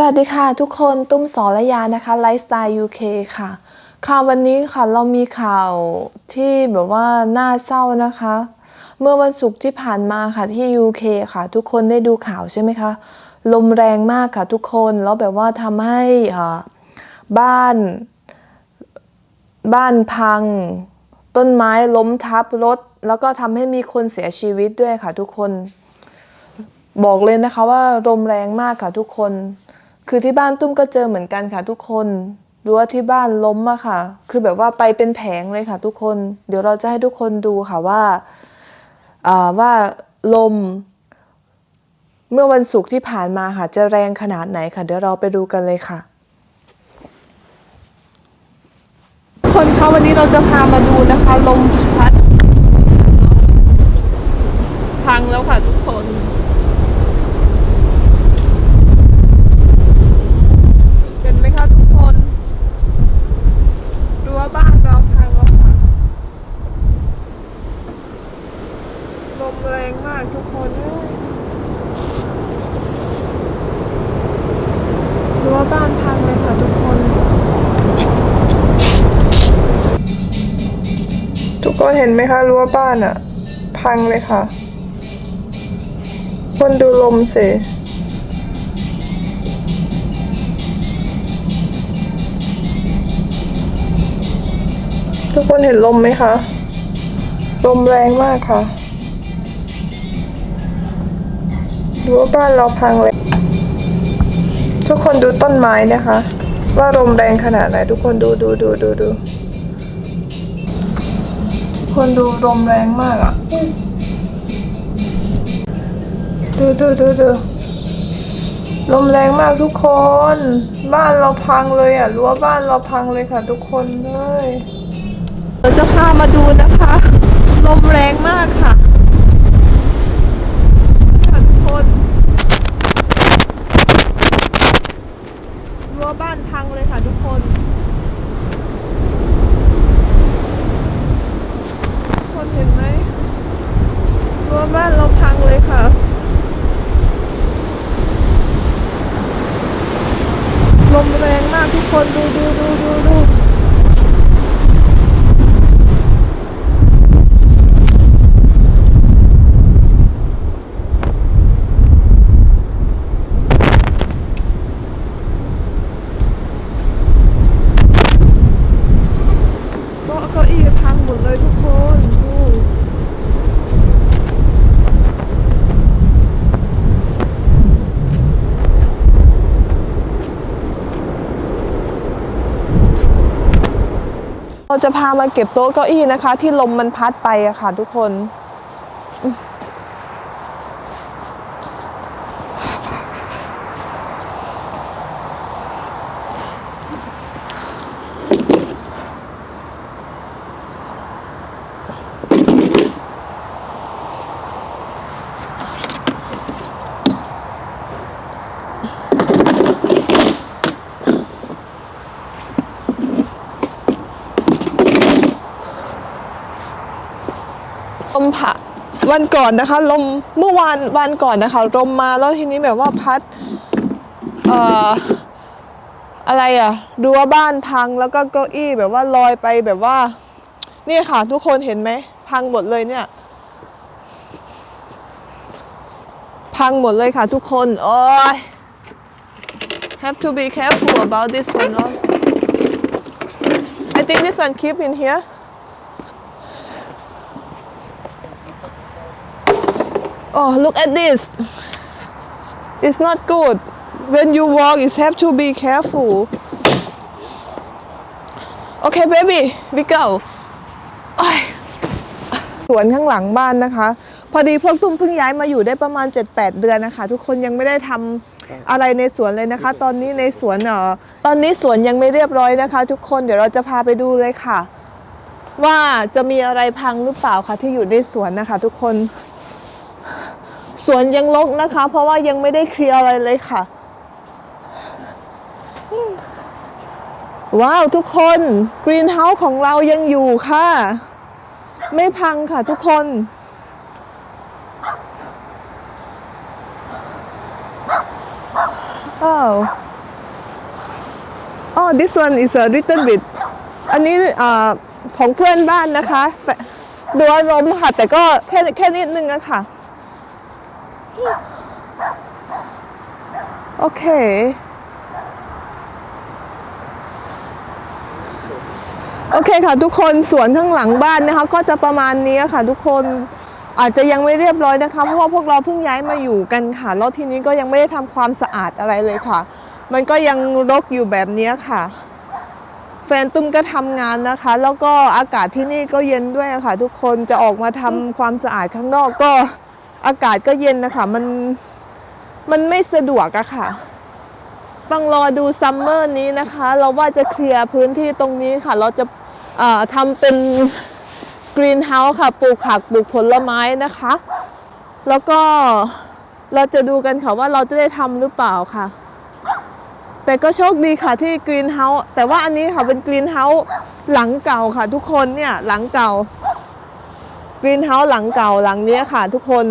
สวัสดีค่ะทุกคนตุ้มสอระยานะคะไลฟ์สไตล์ UK ค่ะ ค่ะวันนี้ค่ะเรามีข่าวที่แบบว่าน่าเศร้านะคะ เมื่อวันศุกร์ที่ผ่านมาค่ะที่ UK ค่ะ ทุกคนได้ดูข่าวใช่ไหมคะลมแรงมากค่ะทุกคนแล้วแบบว่าทำให้บ้าน บ้านพัง ต้นไม้ล้มทับรถ แล้วก็ทำให้มีคนเสียชีวิตด้วยค่ะทุกคนบอกเลยนะคะว่าลมแรงมากค่ะทุกคน คือที่บ้านตุ้มก็เจอเหมือนกันค่ะทุกคนรู้ว่าที่บ้านล้มอะค่ะ คือแบบว่าไปเป็นแผงเลยค่ะ ทุกคน เดี๋ยวเราจะให้ทุกคนดูค่ะว่าอ่าว่าลม เมื่อวันศุกร์ที่ผ่านมาค่ะ จะแรงขนาดไหนค่ะ เดี๋ยวเราไปดูกันเลยค่ะ คนคะวันนี้เราจะพามาดูนะคะ ลมพัดพังแล้วค่ะทุกคน เห็นไหมคะทุกคนรั้วบ้านเราพังแล้วค่ะ ลมแรงมากทุกคนเอ้ยรั้วบ้านพังเลยค่ะทุกคน ทุ กคนเห็นไหมคะรั้วบ้านอะพังเลยค่ะ คนดูลมสิทุกคนเห็นลมไหมคะ ลมแรงมากค่ะรั้วบ้านเราพังเลย ทุกคนดูต้นไม้นะคะ ว่าลมแรงขนาดไหน ทุกคนดูดูดูดูดู คนดูลมแรงมากอะดูดูดูดูลมแรงมากทุกคน บ้านเราพังเลยอะรั้วบ้านเราพังเลยค่ะ ทุกคนเลยเราจะพามาดูนะคะ ลมแรงมากค่ะค่ะทุกคนรั้วบ้านพังเลยค่ะทุกคนเห็นไหมรั้วบ้านเราพังเลยค่ะ ลมแรงมากทุกคนดูดูดูดูดูโต๊ะเก้าอี้พังหมดเลยทุกคนดู เรา จะพามาเก็บโต๊ะเก้าอี้นะคะ ที่ลมมันพัดไปอะค่ะทุกคน ลมผ่าวันก่อนนะคะลมเมื่อวานวันก่อนนะคะลมมาแล้วทีนี้แบบว่าพัดเอ่ออะไรอะรั้วบ้านพังแล้วก็เก้าอี้แบบว่าลอยไปแบบว่านี่ค่ะ ทุกคนเห็นไหมพังหมดเลยเนี่ย พังหมดเลยค่ะทุกคนโอ้ย have to be careful about this one also I think this one keep in here Oh, look at this. It's not good. When you walk, you have to be careful. Okay, baby, we go. สวนข้างหลังบ้านนะคะ พอดีพวกตุ้มเพิ่งย้ายมาอยู่ได้ประมาณ 7-8 เดือนนะคะ ทุกคนยังไม่ได้ทำอะไรในสวนเลยนะคะ ตอนนี้ในสวนเออตอนนี้สวนยังไม่เรียบร้อยนะคะ ทุกคนเดี๋ยวเราจะพาไปดูเลยค่ะ ว่าจะมีอะไรพังหรือเปล่าคะที่อยู่ในสวนนะคะ ทุกคน สวนยังรกนะคะ เพราะว่ายังไม่ได้เคลียร์อะไรเลยค่ะ ว้าว ทุกคนกรีนเฮาส์ของเรายังอยู่ค่ะ ไม่พังค่ะทุกคนอ้าวอ๋อ this one is a little bit อันนี้อ่าของเพื่อนบ้านนะคะ ดูอารมณ์ค่ะ แต่ก็แค่แค่นิดนึงอะค่ะ โอเคโอเคค่ะทุกคนสวนข้างหลังบ้านนะคะ ก็จะประมาณนี้ค่ะ ทุกคนอาจจะยังไม่เรียบร้อยนะคะเพราะว่าพวกเราเพิ่งย้ายมาอยู่กันค่ะแล้วทีนี้ก็ยังไม่ได้ทำความสะอาดอะไรเลยค่ะ มันก็ยังรกอยู่แบบนี้ค่ะ แฟนตุ้มก็ทำงานนะคะ แล้วก็อากาศที่นี่ก็เย็นด้วยค่ะ ทุกคนจะออกมาทำความสะอาดข้างนอกก็ อากาศก็เย็นนะคะ มันมันไม่สะดวกอะค่ะ ต้องรอดูซัมเมอร์นี้นะคะ เราว่าจะเคลียร์พื้นที่ตรงนี้ค่ะ เราจะทำเป็นกรีนเฮาส์ค่ะปลูกผักปลูกผลไม้นะคะ แล้วก็เราจะดูกันค่ะว่าเราจะได้ทำหรือเปล่าค่ะ แต่ก็โชคดีค่ะที่กรีนเฮาส์แต่ว่าอันนี้ค่ะเป็นกรีนเฮาส์หลังเก่าค่ะทุกคนเนี่ยหลังเก่า กรีนเฮาส์หลังเก่าหลังนี้ค่ะทุกคน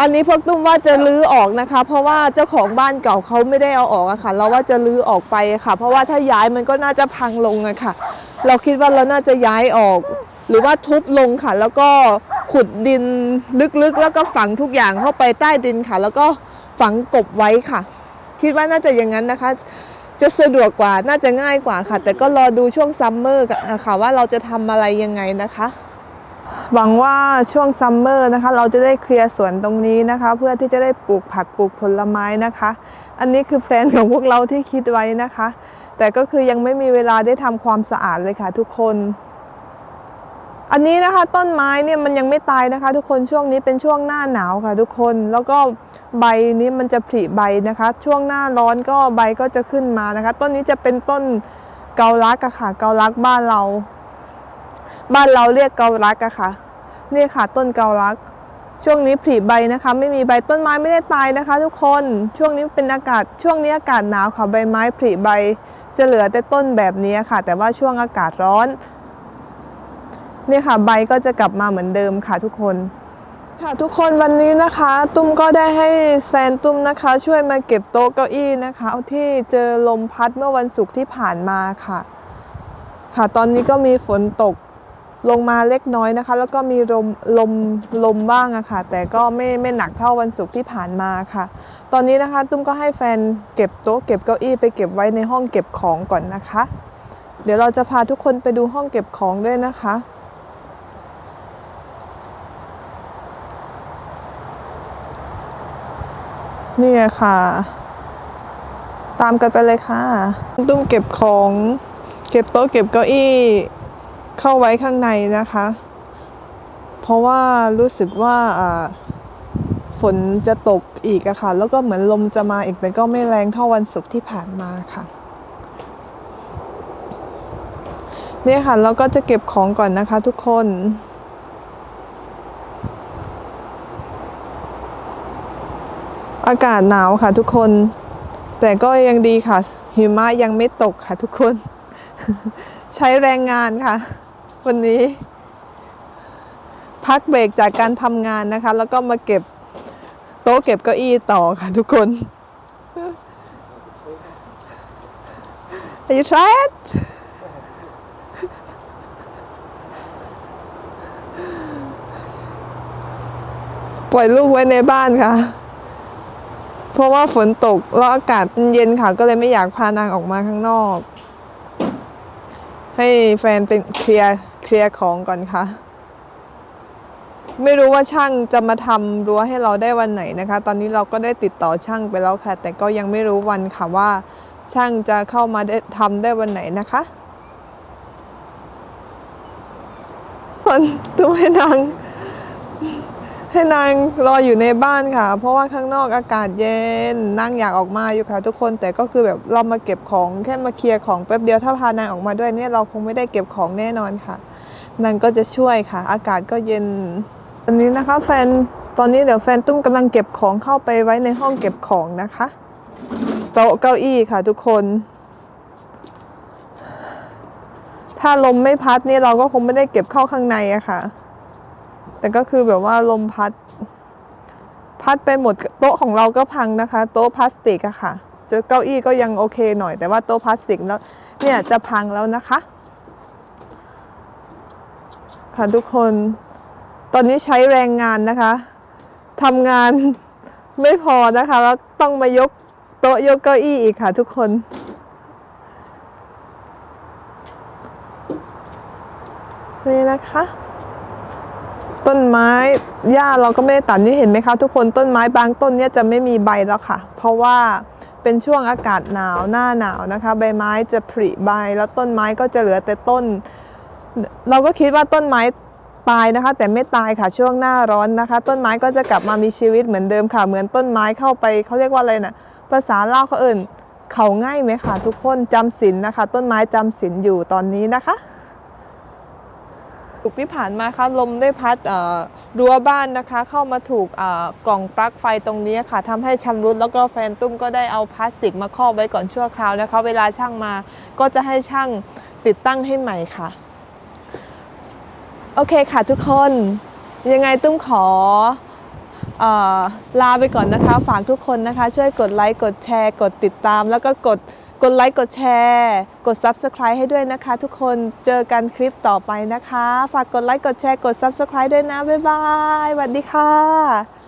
อันนี้พวกตุ้มว่าจะลื้อออกนะคะ เพราะว่าเจ้าของบ้านเก่าเขาไม่ได้เอาออกอะค่ะ เราว่าจะลื้อออกไปค่ะ เพราะว่าถ้าย้ายมันก็น่าจะพังลงอะค่ะ เราคิดว่าเราน่าจะย้ายออก หรือว่าทุบลงค่ะ แล้วก็ขุดดินลึกๆ แล้วก็ฝังทุกอย่างเข้าไปใต้ดินค่ะ แล้วก็ฝังกบไว้ค่ะ คิดว่าน่าจะอย่างนั้นนะคะ จะสะดวกกว่าน่าจะง่ายกว่าค่ะ แต่ก็รอดูช่วงซัมเมอร์ค่ะว่าเราจะทำอะไรยังไงนะคะ หวังว่าช่วงซัมเมอร์นะคะเราจะได้เคลียร์สวนตรงนี้นะคะ เพื่อที่จะได้ปลูกผักปลูกผลไม้นะคะ อันนี้คือแพลนของพวกเราที่คิดไว้นะคะ แต่ก็คือยังไม่มีเวลาได้ทำความสะอาดเลยค่ะทุกคน อันนี้นะคะต้นไม้เนี่ยมันยังไม่ตายนะคะ ทุกคนช่วงนี้เป็นช่วงหน้าหนาวค่ะ ทุกคนแล้วก็ใบนี้มันจะผลิใบนะคะ ช่วงหน้าร้อนก็ใบก็จะขึ้นมานะคะ ต้นนี้จะเป็นต้นเกาลักอะค่ะเกาลักบ้านเรา บ้านเราเรียกเกาลักอะค่ะนี่ค่ะต้นเกาลัก ช่วงนี้ผลิใบนะคะ ไม่มีใบต้นไม้ไม่ได้ตายนะคะ ทุกคนช่วงนี้เป็นอากาศ ช่วงนี้อากาศหนาวค่ะใบไม้ผลิใบ จะเหลือแต่ต้นแบบนี้ค่ะ แต่ว่าช่วงอากาศร้อนนี่ค่ะใบก็จะกลับมาเหมือนเดิมค่ะทุกคนค่ะทุกคนวันนี้นะคะ ตุ้มก็ได้ให้แฟนตุ้มนะคะ ช่วยมาเก็บโต๊ะเก้าอี้นะคะเอาที่เจอลมพัดเมื่อวันศุกร์ที่ผ่านมาค่ะ ค่ะตอนนี้ก็มีฝนตก ลงมาเล็กน้อยนะคะ แล้วก็มีลมลมลมบ้างอะค่ะ แต่ก็ไม่ไม่หนักเท่าวันศุกร์ที่ผ่านมาค่ะ ตอนนี้นะคะตุ้มก็ให้แฟนเก็บโต๊ะเก็บเก้าอี้ไปเก็บไว้ในห้องเก็บของก่อนนะคะ เดี๋ยวเราจะพาทุกคนไปดูห้องเก็บของด้วยนะคะนี่ค่ะ ตามกันไปเลยค่ะ ตุ้มเก็บของ เก็บโต๊ะเก็บเก้าอี้ เข้าไว้ข้างในนะคะ เพราะว่ารู้สึกว่าฝนจะตกอีกอะค่ะ แล้วก็เหมือนลมจะมาอีกแต่ก็ไม่แรงเท่าวันศุกร์ที่ผ่านมาค่ะเนี่ยค่ะเราก็จะเก็บของก่อนนะคะทุกคนอากาศหนาวค่ะทุกคน แต่ก็ยังดีค่ะ หิมะยังไม่ตกค่ะทุกคน ใช้แรงงานค่ะ วันนี้ พักเบรกจากการทำงานนะคะ แล้วก็มาเก็บโต๊ะเก็บเก้าอี้ต่อค่ะทุกคน Are you try it? ปล่อยลูกไว้ในบ้านค่ะ เพราะว่าฝนตกแล้วอากาศเย็นค่ะ ก็เลยไม่อยากพานางออกมาข้างนอก ให้แฟนเป็นเคลียร์เคลียร์ของก่อนค่ะ ไม่รู้ว่าช่างจะมาทำรั้วให้เราได้วันไหนนะคะ ตอนนี้เราก็ได้ติดต่อช่างไปแล้วค่ะ แต่ก็ยังไม่รู้วันค่ะว่า ช่างจะเข้ามาได้ทำได้วันไหนนะคะคนตัวให้นาง ให้นางรออยู่ในบ้านค่ะ เพราะว่าข้างนอกอากาศเย็นนางอยากออกมาอยู่ค่ะ ทุกคนแต่ก็คือแบบเรามาเก็บของแค่มาเคลียร์ของแป๊บเดียวถ้าพานางออกมาด้วยเนี่ยเราคงไม่ได้เก็บของแน่นอนค่ะนางก็จะช่วยค่ะ อากาศก็เย็นอันนี้นะคะ แฟนตอนนี้เดี๋ยวแฟนตุ้มกำลังเก็บของเข้าไปไว้ในห้องเก็บของนะคะโต๊ะเก้าอี้ค่ะ ทุกคน ถ้าลมไม่พัดนี่เราก็คงไม่ได้เก็บเข้าข้างในอะค่ะ แต่ก็คือแบบว่าลมพัด พัดไปหมดโต๊ะของเราก็พังนะคะ โต๊ะพลาสติกอะค่ะเจอเก้าอี้ก็ยังโอเคหน่อยแต่ว่าโต๊ะพลาสติกแล้วเนี่ยจะพังแล้วนะคะ ค่ะทุกคนตอนนี้ใช้แรงงานนะคะทำงานไม่พอนะคะแล้วต้องมายกโต๊ะยกเก้าอี้อีกค่ะทุกคนนี่นะคะ ต้นไม้หญ้าเราก็ไม่ได้ตัดนี่เห็นไหมคะ ทุกคนต้นไม้บางต้นเนี่ยจะไม่มีใบแล้วค่ะ เพราะว่าเป็นช่วงอากาศหนาวหน้าหนาวนะคะ ใบไม้จะผลิใบแล้วต้นไม้ก็จะเหลือแต่ต้น เราก็คิดว่าต้นไม้ตายนะคะ แต่ไม่ตายค่ะช่วงหน้าร้อนนะคะ ต้นไม้ก็จะกลับมามีชีวิตเหมือนเดิมค่ะ เหมือนต้นไม้เข้าไปเขาเรียกว่าอะไรนะ่ะภาษาเล่าวเขาเอิ่นเขาง่ายไหมคะทุกคนจำศีลนะคะ ต้นไม้จำศีลอยู่ตอนนี้นะคะ ถูกที่ผ่านมาค่ะลมได้พัดรั้วบ้านนะคะ เข้ามาถูกกล่องปลั๊กไฟตรงนี้ค่ะทำให้ชำรุดแล้วก็แฟนตุ้มก็ได้เอาพลาสติกมาครอบไว้ก่อนชั่วคราวนะคะ เวลาช่างมาก็จะให้ช่างติดตั้งให้ใหม่ค่ะ โอเคค่ะทุกคนยังไงตุ้มขออลาไปก่อนนะคะ ฝากทุกคนนะคะ ช่วยกดไลค์ กดแชร์ กดติดตาม แล้วก็กด กดไลค์กดแชร์ กด Subscribe ให้ด้วยนะคะ ทุกคนเจอกันคลิปต่อไปนะคะ ฝากกดไลค์กดแชร์กด Subscribe ด้วยนะ บ๊ายบายสวัสดีค่ะ